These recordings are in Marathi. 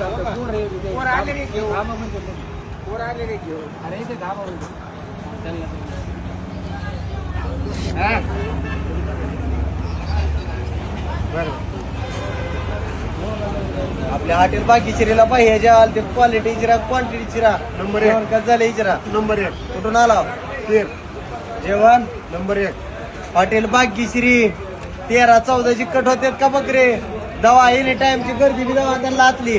वर आले रे घेऊ वर आले रे घेऊ अरे इथे धाबा होईल. आपल्या हॉटेल बाकी चिरीला पाहिजे ज्या आल ते क्वालिटी चिरा क्वांटिटी चिरा नंबर एक. कसं झालं चिरा नंबर एक. कुठून आला? तेर जेवण? नंबर एक. हॉटेल बागीश्री. तेरा चौदाची कट होतात का बकरे? दवा एनी टाइमची गर्दी बी दवा त्यांना लाचली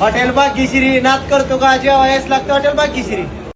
हॉटेल बागीश्री नात करतो का? जेव्हा लागतं हॉटेल बागीश्री.